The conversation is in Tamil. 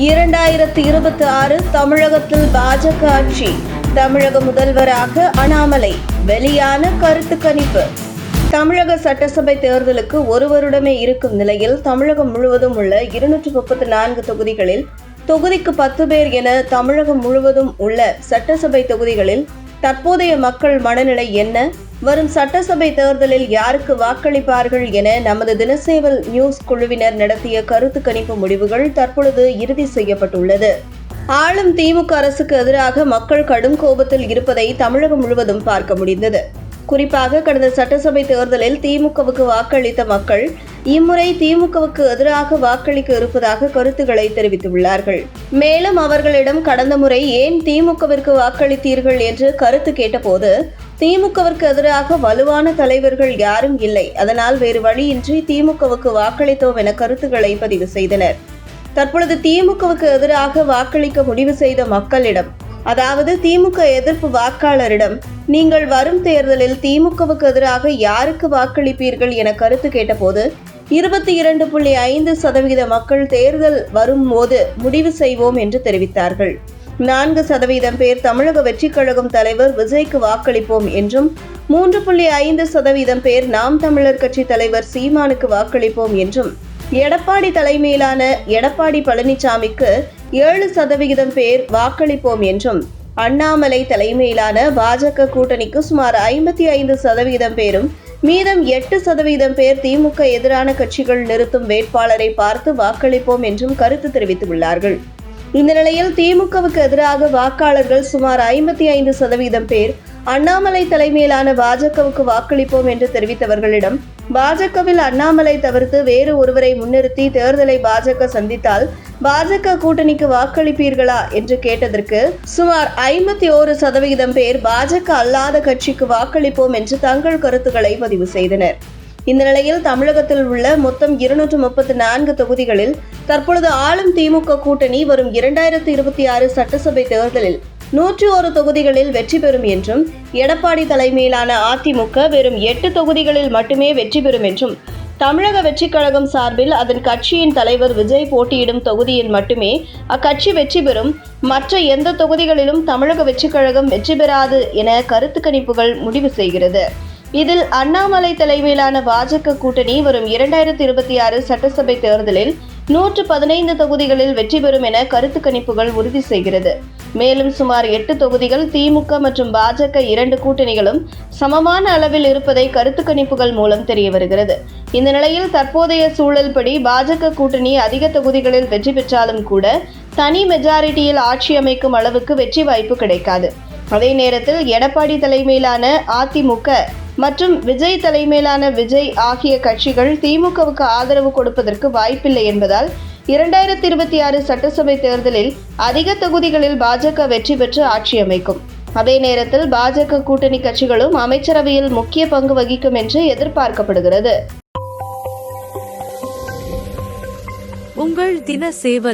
இரண்டாயிரத்தி இருபத்தி ஆறு தமிழகத்தில் பாஜக ஆட்சி. தமிழக முதல்வராக அண்ணாமலை. வெளியான கருத்து கணிப்பு. தமிழக சட்டசபை தேர்தலுக்கு ஒரு வருடமே இருக்கும் நிலையில் தமிழகம் முழுவதும் உள்ள இருநூற்று முப்பத்தி நான்கு தொகுதிகளில் தொகுதிக்கு பத்து பேர் என தமிழகம் முழுவதும் உள்ள சட்டசபை தொகுதிகளில் தற்போதைய மக்கள் மனநிலை என்ன? வரும் சட்டசபை தேர்தலில் யாருக்கு வாக்களிப்பார்கள் என நமது தினசேவல் நியூஸ் குழுவினர் நடத்திய கருத்து கணிப்பு முடிவுகள் தற்பொழுது இறுதி செய்யப்பட்டுள்ளது. ஆளும் திமுக அரசுக்கு எதிராக மக்கள் கடும் கோபத்தில் இருப்பதை தமிழகம் முழுவதும் பார்க்க முடிந்தது. குறிப்பாக கடந்த சட்டசபை தேர்தலில் திமுகவுக்கு வாக்களித்த மக்கள் இம்முறை திமுகவுக்கு எதிராக வாக்களிக்க இருப்பதாக கருத்துக்களை தெரிவித்துள்ளார்கள். மேலும் அவர்களிடம் கடந்த முறை ஏன் திமுகவிற்கு வாக்களித்தீர்கள் என்று கருத்து கேட்டபோது திமுகவிற்கு எதிராக வலுவான தலைவர்கள் யாரும் இல்லை. அதனால் வேறு வழியின்றி திமுகவுக்கு வாக்களித்தோம் என கருத்துக்களை பதிவு செய்தனர். தற்பொழுது திமுகவுக்கு எதிராக வாக்களிக்க முடிவு செய்த மக்களிடம் அதாவது திமுக எதிர்ப்பு வாக்காளரிடம் நீங்கள் வரும் தேர்தலில் திமுகவுக்கு எதிராக யாருக்கு வாக்களிப்பீர்கள் என கருத்து கேட்டபோது இருபத்தி இரண்டு புள்ளி ஐந்து சதவீத மக்கள் தேர்தல் வரும் போது முடிவு செய்வோம் என்று தெரிவித்தார்கள். நான்கு சதவீதம் பேர் தமிழக வெற்றிக் கழகம் தலைவர் விஜய்க்கு வாக்களிப்போம் என்றும் மூன்று புள்ளி ஐந்து சதவீதம் பேர் நாம் தமிழர் கட்சி தலைவர் சீமானுக்கு வாக்களிப்போம் என்றும் எடப்பாடி தலைமையிலான எடப்பாடி பழனிசாமிக்கு ஏழு சதவிகிதம் பேர் வாக்களிப்போம் என்றும். அண்ணாமலை தலைமையிலான பாஜக கூட்டணிக்கு சுமார் ஐம்பத்தி ஐந்து சதவீதம் பேரும் மீதம் எட்டு சதவீதம் பேர் திமுக எதிரான கட்சிகள் நிறுத்தும் வேட்பாளரை பார்த்து வாக்களிப்போம் என்றும் கருத்து தெரிவித்துள்ளார்கள். இந்த நிலையில் திமுகவுக்கு எதிராக வாக்காளர்கள் சுமார் ஐம்பத்தி ஐந்து சதவீதம் பேர் அண்ணாமலை தலைமையிலான பாஜகவுக்கு வாக்களிப்போம் என்று தெரிவித்தவர்களிடம் பாஜகவில் அண்ணாமலை தவிர்த்து வேறு ஒருவரை முன்னிறுத்தி தேர்தலை பாஜக சந்தித்தால் பாஜக கூட்டணிக்கு வாக்களிப்பீர்களா என்று கேட்டதற்கு சுமார் ஐம்பத்தி ஓரு சதவிகிதம் பேர் பாஜக அல்லாத கட்சிக்கு வாக்களிப்போம் என்று தங்கள் கருத்துக்களை பதிவு செய்தனர். இந்த நிலையில் தமிழகத்தில் உள்ள மொத்தம் இருநூற்று முப்பத்தி நான்கு தொகுதிகளில் தற்பொழுது ஆளும் திமுக கூட்டணி வரும் இரண்டாயிரத்தி இருபத்தி ஆறு சட்டசபை தேர்தலில் நூற்றி ஒரு தொகுதிகளில் வெற்றி பெறும் என்றும் எடப்பாடி தலைமையிலான அதிமுக வெறும் எட்டு தொகுதிகளில் மட்டுமே வெற்றி பெறும் என்றும் தமிழக வெற்றிக் கழகம் சார்பில் அதன் கட்சியின் தலைவர் விஜய் போட்டியிடும் தொகுதியில் மட்டுமே அக்கட்சி வெற்றி பெறும். மற்ற எந்த தொகுதிகளிலும் தமிழக வெற்றிக் கழகம் வெற்றி பெறாது என கருத்து கணிப்புகள் முடிவு செய்கிறது. இதில் அண்ணாமலை தலைமையிலான பாஜக கூட்டணி வரும் இரண்டாயிரத்தி இருபத்தி ஆறு சட்டசபை தேர்தலில் நூற்று பதினைந்து தொகுதிகளில் வெற்றி பெறும் என கருத்து கணிப்புகள் உறுதி செய்கிறது. மேலும் சுமார் எட்டு தொகுதிகள் திமுக மற்றும் பாஜக இரண்டு கூட்டணிகளும் சமமான அளவில் இருப்பதை கருத்து கணிப்புகள் மூலம் தெரிய வருகிறது. இந்த நிலையில் தற்போதைய சூழல்படி பாஜக கூட்டணி அதிக தொகுதிகளில் வெற்றி பெற்றாலும் கூட தனி மெஜாரிட்டியில் ஆட்சி அமைக்கும் அளவுக்கு வெற்றி வாய்ப்பு கிடைக்காது. அதே நேரத்தில் எடப்பாடி தலைமையிலான அதிமுக மற்றும் விஜய் தலைமையிலான விஜய் ஆகிய கட்சிகள் திமுகவுக்கு ஆதரவு கொடுப்பதற்கு வாய்ப்பில்லை என்பதால் இரண்டாயிரத்தி இருபத்தி ஆறு சட்டசபை தேர்தலில் அதிக தொகுதிகளில் பாஜக வெற்றி பெற்று ஆட்சி அமைக்கும். அதே நேரத்தில் பாஜக கூட்டணி கட்சிகளும் அமைச்சரவையில் முக்கிய பங்கு வகிக்கும் என்று எதிர்பார்க்கப்படுகிறது. உங்கள் தின சேவல்.